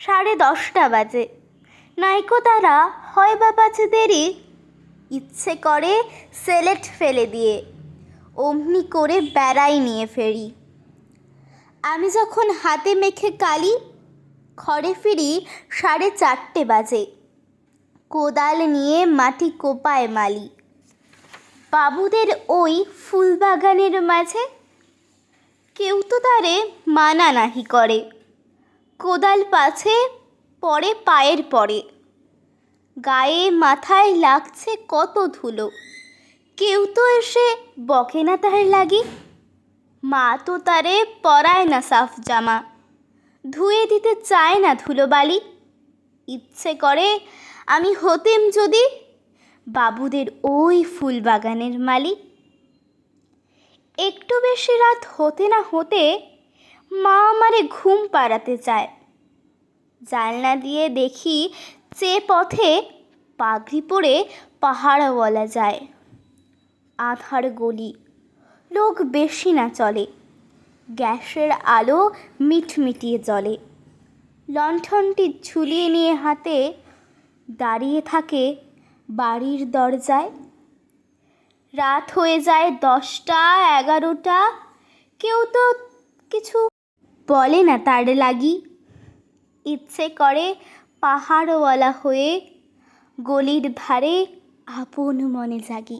সাড়ে দশটা বাজে। নাইকো তারা হয় বা বাজে দেরি, ইচ্ছে করে সেলেট ফেলে দিয়ে, অমনি করে বেড়াই নিয়ে ফেরি। আমি যখন হাতে মেখে কালি, ঘরে ফিরি সাড়ে চারটে বাজে। কোদাল নিয়ে মাটি কোপায় মালি। বাবুদের ওই ফুলবাগানের মাঝে কেউ তো তারে মানা নাহি করে। কোদাল পাছে, পরে পায়ের পরে। গায়ে মাথায় লাগছে কত ধুলো। কেউ তো এসে বকে না তার লাগি। মা তো তারে পরায় না সাফ জামা। ধুয়ে দিতে চায় না ধুলোবালি ইচ্ছে করে আমি হতেম যদি বাবুদের ওই ফুল বাগানের মালিক একটু বেশি রাত হতে না হতে মা আমারে ঘুম পাড়াতে চায়। জানলা দিয়ে দেখি যে পথে পাগড়ি পরে পাহাড় বলা যায়। আধার গলি, লোক বেশি না চলে। গ্যাসের আলো মিটমিটিয়ে জ্বলে। লণ্ঠনটি ঝুলিয়ে নিয়ে হাতে দাঁড়িয়ে থাকে বাড়ির দরজায়। রাত হয়ে যায় দশটা, এগারোটা। কেউ তো কিছু বলে না তার লাগি। ইচ্ছে করে পাহাড়ওয়ালা হয়ে গলির ধারে আপন মনে জাগি।